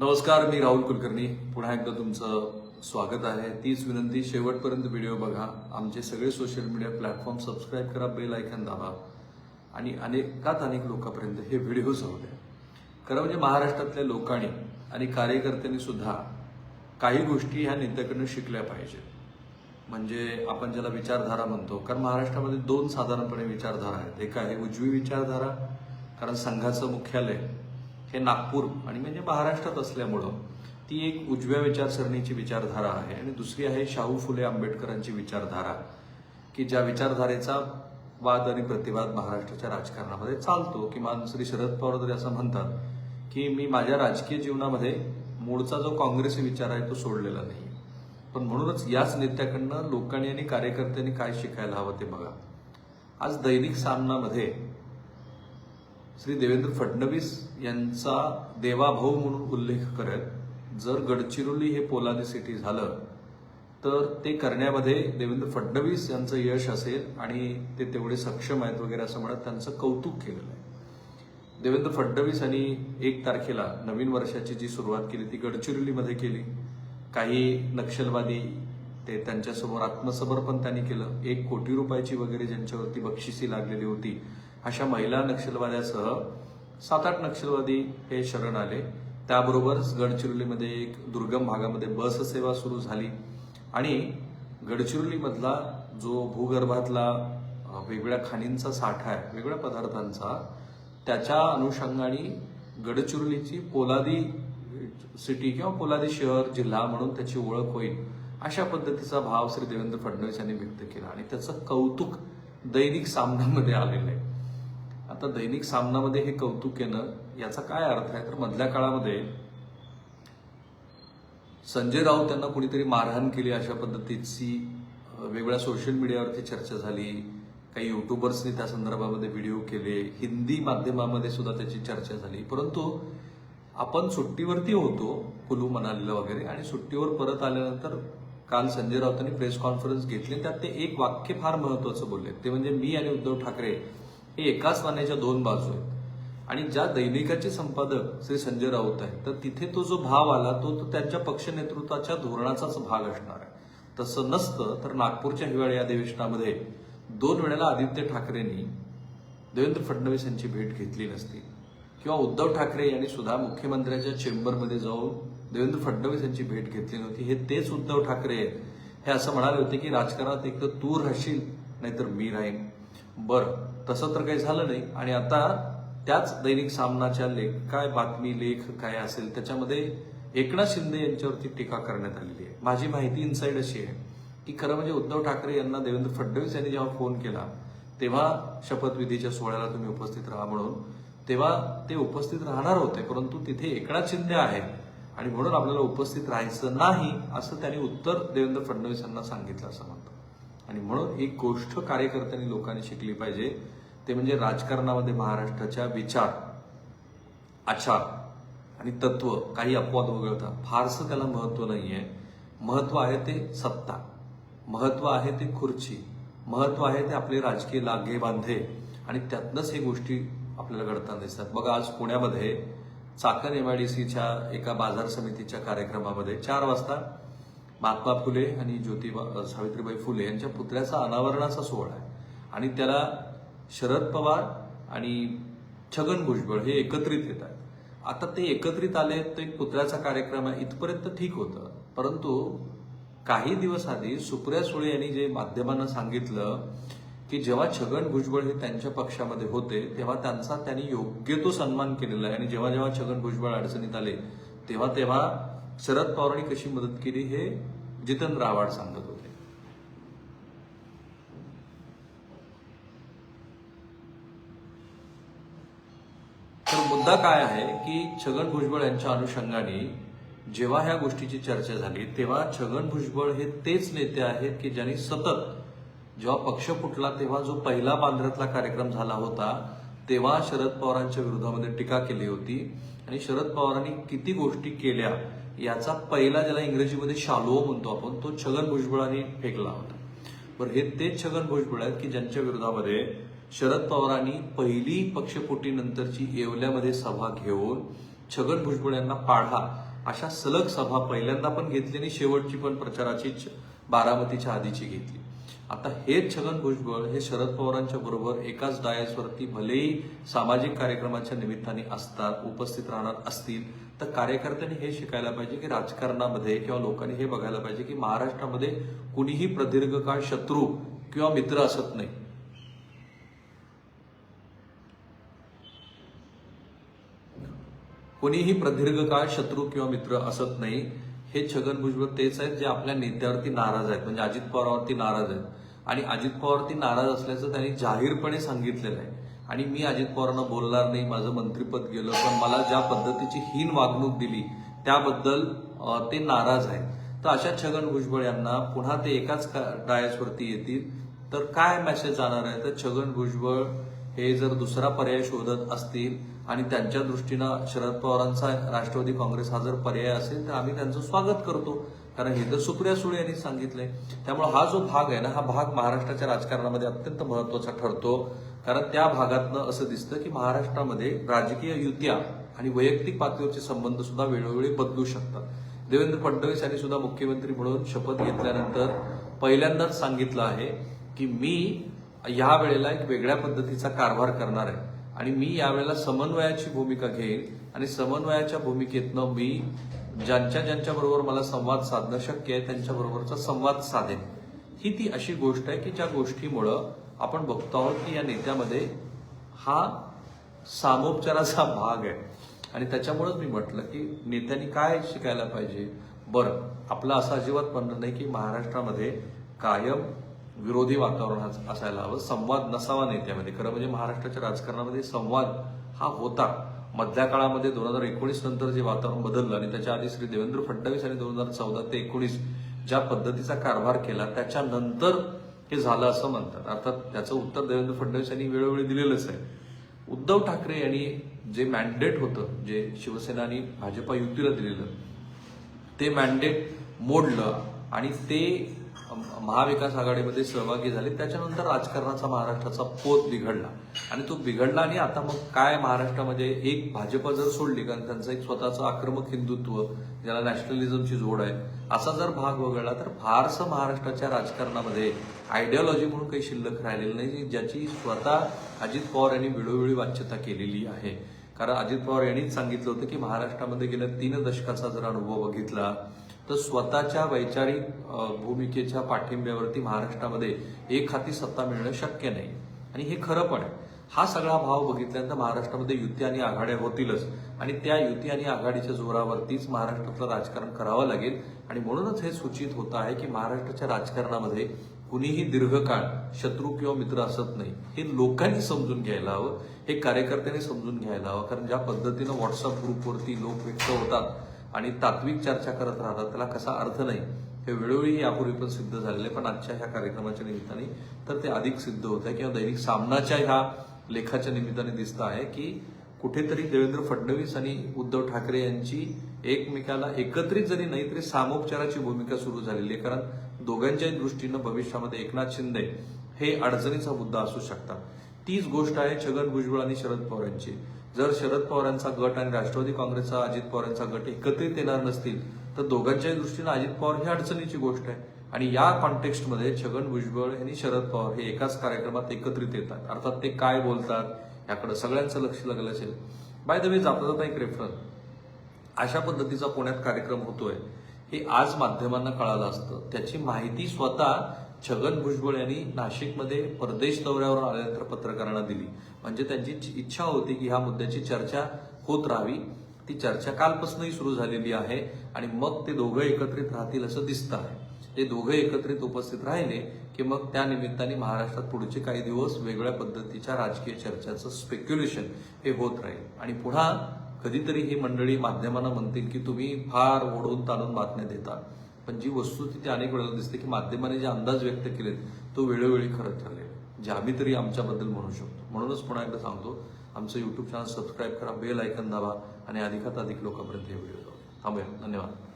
नमस्कार मी राहुल कुलकर्णी. पुन्हा एकदा तुमचं स्वागत आहे. तीच विनंती शेवटपर्यंत व्हिडिओ बघा. आमचे सगळे सोशल मीडिया प्लॅटफॉर्म सबस्क्राईब करा बेल आयकन दाबा. आणि अनेकात अनेक लोकांपर्यंत हे व्हिडिओ जाऊ द्या. खरं म्हणजे महाराष्ट्रातल्या लोकांनी आणि कार्यकर्त्यांनी सुद्धा काही गोष्टी ह्या नेत्याकडनं शिकल्या पाहिजेत. म्हणजे आपण ज्याला विचारधारा म्हणतो कारण महाराष्ट्रामध्ये दोन साधारणपणे विचारधारा आहेत. एक आहे उजवी विचारधारा कारण संघाचं मुख्यालय हे नागपूर आणि म्हणजे महाराष्ट्रात असल्यामुळं ती एक उजव्या विचारसरणीची विचारधारा आहे आणि दुसरी आहे शाहू फुले आंबेडकरांची विचारधारा की ज्या विचारधारेचा वाद आणि प्रतिवाद महाराष्ट्राच्या राजकारणामध्ये चालतो किमान श्री शरद पवार तरी असं म्हणतात की मी माझ्या राजकीय जीवनामध्ये मूळचा जो काँग्रेसी विचार आहे तो सोडलेला नाही. पण म्हणूनच याच नेत्याकडनं लोकांनी आणि कार्यकर्त्यांनी काय शिकायला हवं ते बघा. आज दैनिक सामनामध्ये श्री देवेंद्र फडणवीस यांचा देवाभाऊ म्हणून उल्लेख करत जर गडचिरोली हे पोलादी सिटी झालं तर ते करण्यामध्ये देवेंद्र फडणवीस यांचं यश असेल आणि ते तेवढे सक्षम आहेत वगैरे असं म्हणत त्यांचं कौतुक केलेलं आहे. देवेंद्र फडणवीस यांनी एक तारखेला नवीन वर्षाची जी सुरुवात केली ती गडचिरोलीमध्ये केली. काही नक्षलवादी ते त्यांच्यासमोर आत्मसमर्पण त्यांनी केलं. एक कोटी रुपयाची वगैरे ज्यांच्यावरती बक्षिसी लागलेली होती अशा महिला नक्षलवाद्यासह सात आठ नक्षलवादी हे शरण आले. त्याबरोबरच गडचिरोलीमध्ये एक दुर्गम भागामध्ये बस सेवा सुरू झाली. आणि गडचिरोलीमधला जो भूगर्भातला वेगवेगळ्या खाणींचा साठा आहे वेगवेगळ्या पदार्थांचा त्याच्या अनुषंगाने गडचिरोलीची पोलादी सिटी किंवा पोलादी शहर जिल्हा म्हणून त्याची ओळख होईल अशा पद्धतीचा भाव श्री देवेंद्र फडणवीस यांनी व्यक्त केला. आणि त्याचं कौतुक दैनिक सामनामध्ये आलेलं आहे. आता दैनिक सामनामध्ये हे कौतुक येणं याचा काय अर्थ आहे? तर मधल्या काळामध्ये संजय राऊत यांना कुणीतरी मारहाण केली अशा पद्धतीची वेगवेगळ्या सोशल मीडियावरती चर्चा झाली. काही युट्यूबर्सनी त्या संदर्भामध्ये व्हिडिओ केले. हिंदी माध्यमामध्ये सुद्धा त्याची चर्चा झाली. परंतु आपण सुट्टीवरती होतो कुलू मनालीला वगैरे आणि सुट्टीवर परत आल्यानंतर काल संजय राऊतांनी प्रेस कॉन्फरन्स घेतली. त्यात ते एक वाक्य फार महत्वाचं बोलले ते म्हणजे मी आणि उद्धव ठाकरे हे एकाच नाण्याच्या दोन बाजू आहेत. आणि ज्या दैनिकाचे संपादक श्री संजय राऊत आहेत तर तिथे तो जो भाव आला तो तो त्यांच्या पक्ष नेतृत्वाच्या धोरणाचाच भाग असणार आहे. तसं नसतं तर नागपूरच्या हिवाळी अधिवेशनामध्ये दोन वेळेला आदित्य ठाकरेंनी देवेंद्र फडणवीस यांची भेट घेतली नसती. किंवा उद्धव ठाकरे यांनी सुद्धा मुख्यमंत्र्यांच्या चेंबरमध्ये जाऊन देवेंद्र फडणवीस यांची भेट घेतली नव्हती. हे तेच उद्धव ठाकरे आहेत. हे असं म्हणाले होते की राजकारणात एक तर तू राहशील नाहीतर मी राहीन. बरं. तसं तर काही झालं नाही. आणि आता त्याच दैनिक सामनाच्या लेख काय बातमी लेख काय असेल त्याच्यामध्ये एकनाथ शिंदे यांच्यावरती टीका करण्यात आलेली आहे. माझी माहिती इनसाईड अशी आहे की खरं म्हणजे उद्धव ठाकरे यांना देवेंद्र फडणवीस यांनी जेव्हा फोन केला तेव्हा शपथविधीच्या सोहळ्याला तुम्ही उपस्थित राहा म्हणून तेव्हा ते उपस्थित राहणार होते परंतु तिथे एकनाथ शिंदे आहेत. आणि म्हणून आपल्याला उपस्थित राहायचं नाही असं त्यांनी उत्तर देवेंद्र फडणवीस यांना सांगितलं असं म्हणतं आणि म्हणून एक गोष्ट कार्यकर्त्यांनी लोकांनी शिकली पाहिजे. ते म्हणजे राजकारणामध्ये महाराष्ट्राच्या विचार आचार आणि तत्व काही अपवाद वगळता फारसं त्याला महत्त्व आहे महत्त्व आहे ते सत्ता महत्त्व आहे ते खुर्ची महत्त्व आहे ते आपले राजकीय लागे बांधे आणि त्यातनंच हे गोष्टी आपल्याला घडताना दिसतात. बघा आज पुण्यामध्ये चाकण एमआयडीसीच्या एका बाजार समितीच्या कार्यक्रमामध्ये चार वाजता महात्मा फुले आणि ज्योतिबा सावित्रीबाई फुले यांच्या पुतळ्याचा अनावरणाचा सोहळा आहे आणि त्याला शरद पवार आणि छगन भुजबळ हे एकत्रित येत आहेत. आता ते एकत्रित आले तर एक पुतळ्याचा कार्यक्रम आहे इथपर्यंत ठीक होतं. परंतु काही दिवस आधी सुप्रिया सुळे यांनी जे माध्यमांना सांगितलं की जेव्हा छगन भुजबळ हे त्यांच्या पक्षामध्ये होते तेव्हा त्यांचा त्यांनी योग्य तो सन्मान केलेला आहे. आणि जेव्हा जेव्हा छगन भुजबळ अडचणीत आले तेव्हा तेव्हा शरद पवारांनी कशी मदत केली हे जितन रावाड सांगत होते तर मुद्दा काय आहे की छगन भुजबळ यांच्या अनुषंगाने जेव्हा ह्या गोष्टीची चर्चा झाली तेव्हा छगन भुजबळ हे तेच नेते आहेत की ज्यांनी सतत जेव्हा पक्ष फुटला तेव्हा जो पहिला बांद्र्यातला कार्यक्रम झाला होता तेव्हा शरद पवारांच्या विरोधामध्ये टीका केली होती. आणि शरद पवारांनी किती गोष्टी केल्या याचा पहिला ज्याला इंग्रजीमध्ये शालो म्हणतो आपण तो छगन भुजबळांनी फेकला होता. बरं हे तेच छगन भुजबळ आहेत की ज्यांच्या विरोधामध्ये शरद पवारांनी पहिली पक्षफुटीनंतरची येवल्यामध्ये सभा घेऊन छगन भुजबळ यांना पाढा अशा सलग सभा पहिल्यांदा पण घेतली आणि शेवटची पण प्रचाराचीच बारामतीच्या आधीची घेतली. आता हेच छगन भुजबळ हे शरद पवारांच्या बरोबर एकाच डायसवरती भलेही सामाजिक कार्यक्रमाच्या निमित्ताने असतात उपस्थित राहणार असतील तर कार्यकर्त्यांनी हे शिकायला पाहिजे की राजकारणामध्ये किंवा लोकांनी हे बघायला पाहिजे की महाराष्ट्रामध्ये कुणीही प्रदीर्घ काळ शत्रू किंवा मित्र असत नाही. कोणीही प्रदीर्घ काळ शत्रू किंवा मित्र असत नाही. हे छगन भुजबळ तेच आहेत जे आपल्या नेत्यावरती नाराज आहेत. म्हणजे अजित पवारवरती नाराज आहेत. आणि अजित पवारवरती नाराज असल्याचं त्यांनी जाहीरपणे सांगितलेलं आहे. आणि मी अजित पवारांना बोलणार नाही माझं मंत्रीपद गेलं पण मला ज्या पद्धतीची हीन वागणूक दिली त्याबद्दल ते नाराज आहेत. तर अशा छगन भुजबळ यांना पुन्हा ते एकाच डायसवरती येतील. तर काय मेसेज जाणार आहे? तर छगन भुजबळ हे जर दुसरा पर्याय शोधत असतील आणि त्यांच्या दृष्टीनं शरद पवारांचा राष्ट्रवादी काँग्रेस हा जर पर्याय असेल तर आम्ही त्यांचं स्वागत करतो. कारण हे तर सुप्रिया सुळे यांनी सांगितलंय. त्यामुळे हा जो भाग आहे ना हा भाग महाराष्ट्राच्या राजकारणामध्ये अत्यंत महत्त्वाचा ठरतो. कारण त्या भागातनं असं दिसतं की महाराष्ट्रामध्ये राजकीय युत्या आणि वैयक्तिक पातळीवरचे संबंध सुद्धा वेळोवेळी बदलू शकतात. देवेंद्र फडणवीस यांनी सुद्धा मुख्यमंत्री म्हणून शपथ घेतल्यानंतर पहिल्यांदाच सांगितलं आहे की मी या वेळेला एक वेगळ्या पद्धतीचा कारभार करणार आहे. आणि मी यावेळेला समन्वयाची भूमिका घेईन. आणि समन्वयाच्या भूमिकेतनं मी ज्यांच्या ज्यांच्या बरोबर मला संवाद साधणं शक्य आहे त्यांच्या बरोबरचा संवाद साधेन. ही ती अशी गोष्ट आहे की ज्या गोष्टीमुळं आपण बघतो आहोत की या नेत्यामध्ये हा सामोपचाराचा भाग आहे. आणि त्याच्यामुळेच मी म्हटलं की नेत्यांनी काय शिकायला पाहिजे? बरं आपलं असं अजिबात म्हणणं नाही की महाराष्ट्रामध्ये कायम विरोधी वातावरण असायला हवं. संवाद नसावा नेत्यामध्ये. खरं म्हणजे महाराष्ट्राच्या राजकारणामध्ये संवाद हा होता. मधल्या काळामध्ये दोन हजार एकोणीस नंतर जे वातावरण बदललं आणि त्याच्या आधी श्री देवेंद्र फडणवीस यांनी दोन हजार चौदा ते एकोणीस ज्या पद्धतीचा कारभार केला त्याच्यानंतर हे झालं असं म्हणतात. अर्थात त्याचं उत्तर देवेंद्र फडणवीस यांनी वेळोवेळी दिलेलंच आहे. उद्धव ठाकरे यांनी जे मॅन्डेट होतं जे शिवसेना आणि भाजपा युतीला दिलेलं ते मॅन्डेट मोडलं आणि ते महाविकास आघाडीमध्ये सहभागी झाले त्याच्यानंतर राजकारणाचा महाराष्ट्राचा पोत बिघडला. आणि तो बिघडला आणि आता मग काय महाराष्ट्रामध्ये एक भाजप जर सोडली कारण त्यांचं एक स्वतःचं आक्रमक हिंदुत्व ज्याला नॅशनलिझमची जोड आहे असा जर भाग वगळला तर फारसं महाराष्ट्राच्या राजकारणामध्ये आयडिओलॉजी म्हणून काही शिल्लक राहिलेलं नाही ज्याची स्वतः अजित पवार यांनी वेळोवेळी वाच्यता केलेली आहे. कारण अजित पवार यांनीच सांगितलं होतं की महाराष्ट्रामध्ये गेल्या तीन दशकाचा जर अनुभव बघितला तर स्वतःच्या वैचारिक भूमिकेच्या पाठिंब्यावरती महाराष्ट्रामध्ये एक हाती सत्ता मिळणं शक्य नाही. आणि हे खरं पण आहे. हा सगळा भाव बघितल्यानंतर महाराष्ट्रामध्ये युती आणि आघाड्या होतीलच. आणि त्या युती आणि आघाडीच्या जोरावरतीच महाराष्ट्रातलं राजकारण करावं लागेल. आणि म्हणूनच हे सूचित होत आहे की महाराष्ट्राच्या राजकारणामध्ये कुणीही दीर्घकाळ शत्रू किंवा मित्र असत नाही. हे लोकांनी समजून घ्यायला हवं. हे कार्यकर्त्यांनी समजून घ्यायला हवं. कारण ज्या पद्धतीनं व्हॉट्सअप ग्रुपवरती लोक व्यक्त होतात आणि तात्विक चर्चा करत राहतात त्याला कसा अर्थ नाही हे वेळोवेळी यापूर्वी पण सिद्ध झालेले आहे पण आजच्या ह्या कार्यक्रमाच्या निमित्ताने तर ते अधिक सिद्ध होत आहे. किंवा दैनिक सामनाच्या ह्या लेखाच्या निमित्ताने दिसतं आहे की कुठेतरी देवेंद्र फडणवीस आणि उद्धव ठाकरे यांची एकमेकाला एकत्रित जरी नाही तरी सामोपचाराची भूमिका सुरू झालेली आहे. कारण दोघांच्याही दृष्टीनं भविष्यामध्ये एकनाथ शिंदे हे अडचणीचा मुद्दा असू शकतात. तीच गोष्ट आहे छगन भुजबळ आणि शरद पवार यांची. जर शरद पवारांचा गट आणि राष्ट्रवादी काँग्रेसचा अजित पवारांचा गट एकत्रित येणार नसतील तर दोघांच्याही दृष्टीनं अजित पवार ही अडचणीची गोष्ट आहे. आणि या कॉन्टेक्स्टमध्ये छगन भुजबळ आणि शरद पवार हे एकाच कार्यक्रमात एकत्रित येतात. अर्थात ते काय बोलतात याकडे सगळ्यांचं लक्ष लागलं असेल. बाय द वे जाता जाता एक रेफरन्स अशा पद्धतीचा पुण्यात कार्यक्रम होतोय. हे आज माध्यमांना कळालं असतं. त्याची माहिती स्वतः छगन भुजबळ यांनी नाशिकमध्ये परदेश दौऱ्यावर आल्यानंतर पत्रकारांना दिली. म्हणजे त्यांची इच्छा होती की ह्या मुद्द्याची चर्चा होत राहावी. ती चर्चा कालपासूनही सुरू झालेली आहे आणि मग ते दोघं एकत्रित राहतील असं दिसतं आहे. ते दोघं एकत्रित उपस्थित राहिले की मग त्या निमित्ताने महाराष्ट्रात पुढचे काही दिवस वेगळ्या पद्धतीच्या राजकीय चर्चाचं स्पेक्युलेशन हे होत राहील. आणि पुन्हा कधीतरी ही मंडळी माध्यमांना म्हणतील की तुम्ही फार ओढून ताणून बातम्या देता. पण जी वस्तुस्थिती अनेक वेळेला दिसते की माध्यमाने जे अंदाज व्यक्त केलेत तो वेळोवेळी खरं ठरले जे आम्ही तरी आमच्याबद्दल म्हणू शकतो. म्हणूनच पुन्हा एकदा सांगतो आमचं यूट्यूब चॅनल सबस्क्राईब करा बेल ऐकन दाबा आणि अधिकात अधिक लोकांपर्यंत हे व्हिडिओ जाऊ थांबूया. धन्यवाद.